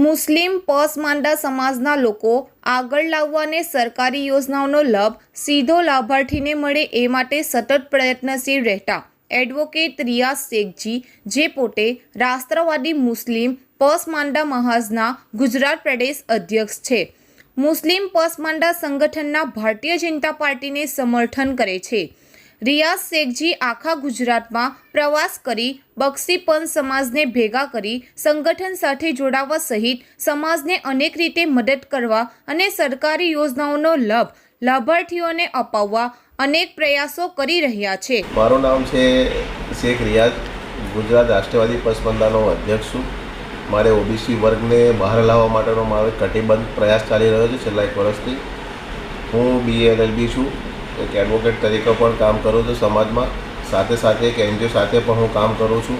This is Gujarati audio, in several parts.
મુસ્લિમ પસમાંડા સમાજના લોકો આગળ લાવવાને સરકારી યોજનાઓનો લાભ સીધો લાભાર્થીને મળે એ માટે સતત પ્રયત્નશીલ રહેતા એડવોકેટ રિયાઝ શેખજી, જે પોતે રાષ્ટ્રવાદી મુસ્લિમ પસમાંડા મહાજના ગુજરાત પ્રદેશ અધ્યક્ષ છે. મુસ્લિમ પસમાંડા સંગઠનના ભારતીય જનતા પાર્ટીને સમર્થન કરે છે. રિયાઝ શેખજી આખા ગુજરાતમાં પ્રવાસ કરી બક્ષીપંથ સમાજને ભેગા કરી સંગઠન સાથે જોડાવા સહિત સમાજને અનેક રીતે મદદ કરવા અને સરકારી યોજનાઓનો લાભ લાભાર્થીઓને અપાવવા અનેક પ્રયાસો કરી રહ્યા છે. મારું નામ છે શેખ રિયાઝ. ગુજરાત રાષ્ટ્રવાદી પસપંદાનો અધ્યક્ષ છું. મારે ઓબીસી વર્ગને બહાર લાવવા માટેનો મારો કટિબંધ પ્રયાસ ચાલી રહ્યો છે છેલ્લા એક વર્ષથી. હું બીએલએલબી છું. એક એડવોકેટ તરીકે પણ કામ કરું છું સમાજમાં. સાથે સાથે એક એનજીઓ સાથે પણ હું કામ કરું છું.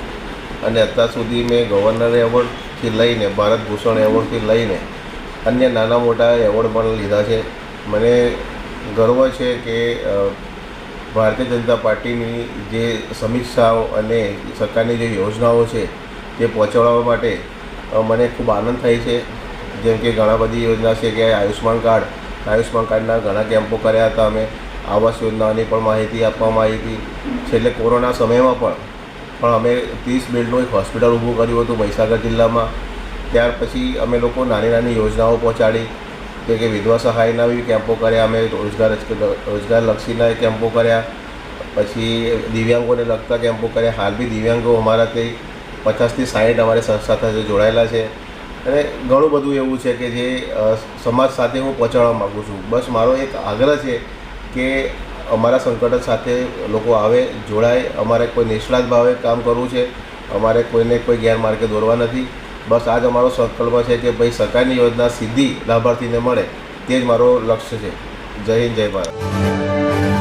અને અત્યાર સુધી મેં ગવર્નર એવોર્ડથી લઈને, ભારત ભૂષણ એવોર્ડથી લઈને અન્ય નાના મોટા એવોર્ડ પણ લીધા છે. મને ગર્વ છે કે ભારતીય જનતા પાર્ટીની જે સમીક્ષાઓ અને સરકારની જે યોજનાઓ છે તે પહોંચાડવા માટે મને ખૂબ આનંદ થાય છે. જેમ કે ઘણા બધી યોજના છે કે આયુષ્યમાન કાર્ડ. આયુષ્યમાન કાર્ડના ઘણા કેમ્પો કર્યા હતા અમે. આવાસ યોજનાની પણ માહિતી આપવામાં આવી હતી. છેલ્લે કોરોના સમયમાં પણ પણ અમે ત્રીસ બેડનું એક હોસ્પિટલ ઊભું કર્યું હતું મહીસાગર જિલ્લામાં. ત્યાર પછી અમે લોકો નાની નાની યોજનાઓ પહોંચાડી જે કે વિધવા સહાયના બી કેમ્પો કર્યા, અમે રોજગાર રોજગાર લક્ષીના કેમ્પો કર્યા. પછી દિવ્યાંગોને લગતા કેમ્પો કર્યા. હાલ બી દિવ્યાંગો અમારા તે પચાસથી સાહીઠ અમારી સંસ્થા સાથે જોડાયેલા છે. અને ઘણું બધું એવું છે કે જે સમાજ સાથે હું પહોંચાડવા માગું છું. બસ મારો એક આગ્રહ છે કે અમારા સંગઠન સાથે લોકો આવે, જોડાય. અમારે કોઈ નિષ્ણાત ભાવે કામ કરવું છે. અમારે કોઈને કોઈ ગેરમાર્ગે દોરવા નથી. બસ આ જ અમારો સંકલ્પ છે કે ભાઈ સરકારની યોજના સીધી લાભાર્થીને મળે. તે જ મારો લક્ષ્ય છે. જય હિન્દ, જય ભારત.